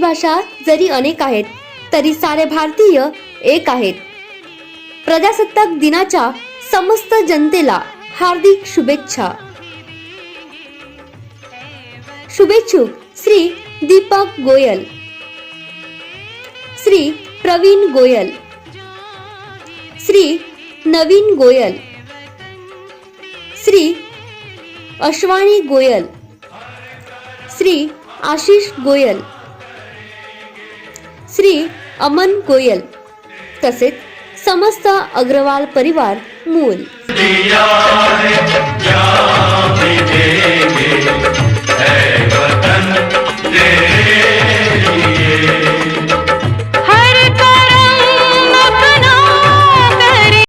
भाषा जरी अनेक आहेत तरी सारे भारतीय एक आहेत. प्रजासत्ताक दिनाच्या समस्त जनतेला हार्दिक शुभेच्छा. शुभेच्छुक श्री दीपक गोयल. श्री प्रवीण गोयल. श्री नवीन गोयल. श्री अश्वानी गोयल. श्री आशिष गोयल. श्री अमन गोयल. तसेच समस्त अग्रवाल परिवार मूल. दिया